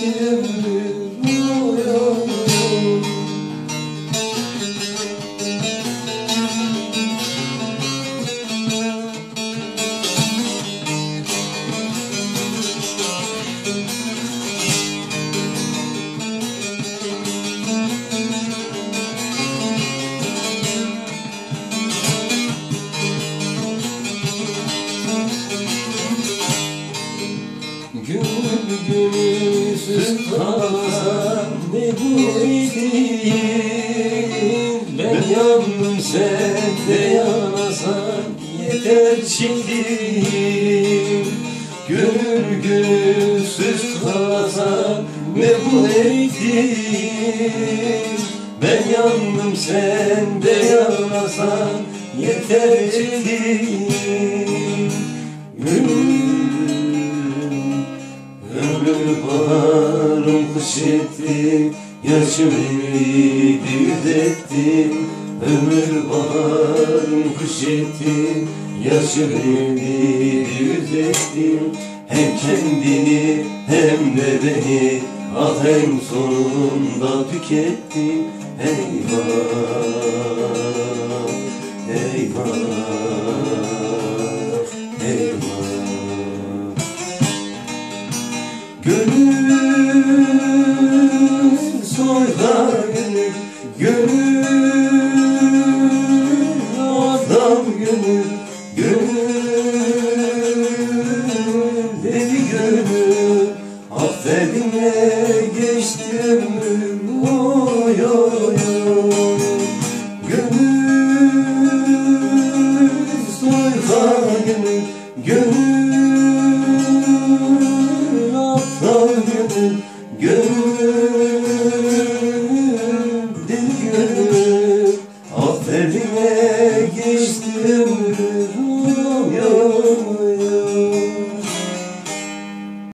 geçti ömrüm bu edeyim Ben yandım sen de yanasan. Yeter çektiğim Gönül gönülsüz kalsam ne bu edeyim Ben yandım sen de yanasan. Yeter çektiğim baharım kış etti Yaşım Ömür baharım kış etti Yaşım ümidi yüzetti Hem kendini hem de beni Ah en sonunda tükettim Eyvah Eyvah Eyvah. Gönül gönül Affedinle geçtim oy oy oy Gönül soylar gönül Gönül aptal gönül Gönül